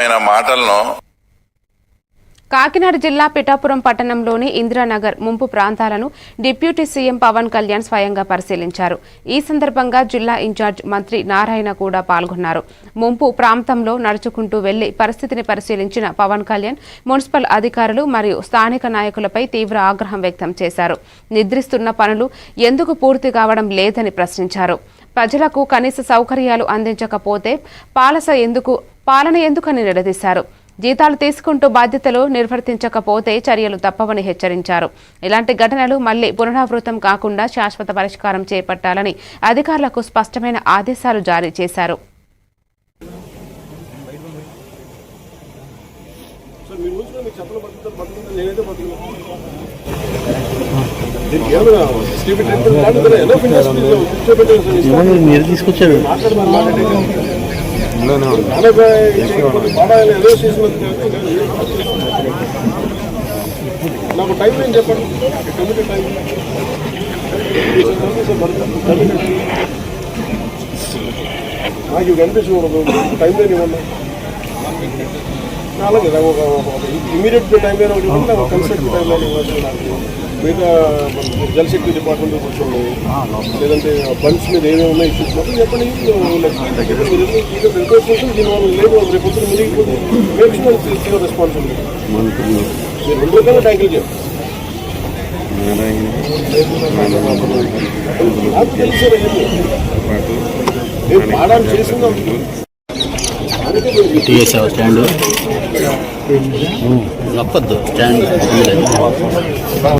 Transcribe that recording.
ఆయన మాటలను కాకినాడ జిల్లా పిఠాపురం పట్టణంలోని ఇందిరానగర్ ముంపు ప్రాంతాలను డిప్యూటీ సీఎం పవన్ కళ్యాణ్ స్వయంగా పరిశీలించారు. ఈ సందర్భంగా జిల్లా ఇన్ఛార్జ్ మంత్రి నారాయణ కూడా పాల్గొన్నారు. ముంపు ప్రాంతంలో నడుచుకుంటూ వెళ్ళి పరిస్థితిని పరిశీలించిన పవన్ కళ్యాణ్ మున్సిపల్ అధికారులు మరియు స్థానిక నాయకులపై తీవ్ర ఆగ్రహం వ్యక్తం చేశారు. నిద్రిస్తున్న పనులు ఎందుకు పూర్తి కావడం లేదని ప్రశ్నించారు. ప్రజలకు కనీస సౌకర్యాలు అందించకపోతే పాలస ఎందుకు పాలన ఎందుకని నిలదీశారు? జీతాలు తీసుకుంటూ బాధ్యతలు నిర్వర్తించకపోతే చర్యలు తప్పవని హెచ్చరించారు. ఇలాంటి ఘటనలు మళ్ళీ పునరావృతం కాకుండా శాశ్వత పరిష్కారం చేపట్టాలని అధికారులకు స్పష్టమైన ఆదేశాలు జారీ చేశారు. మీరు తీసుకొచ్చారు? మాట్లాడమని నాకు టైం ఏం చెప్పండి? కమిటీ టైం నాకు ఇవి కనిపించకూడదు టైం లేని ఇవ్వండి అలాగే ఒక ఇమీడియట్ టైం లేని ఒకటి ఇవ్వండి కన్సల్ట్ టైం లేని ఇవ్వండి మిగతా జలశక్తి డిపార్ట్మెంట్ కూర్చోండి లేదంటే బండ్స్ మీద ఏమేమి ఉన్నాయి ఇష్యూస్ మొత్తం చెప్పండి. రిక్వెస్ట్ చేసి దీనివల్ల లేదు. రేపు పొద్దున మునిగిపోతే మేక్ షూర్ తీసుకో రెస్పాన్సిబిలిటీ మీరు రెండు రకాల ట్యాంకులు నాకు తెలుసు రేపు రేపు మాడాలు చేసిందాం. Stand తప్పద్దు stand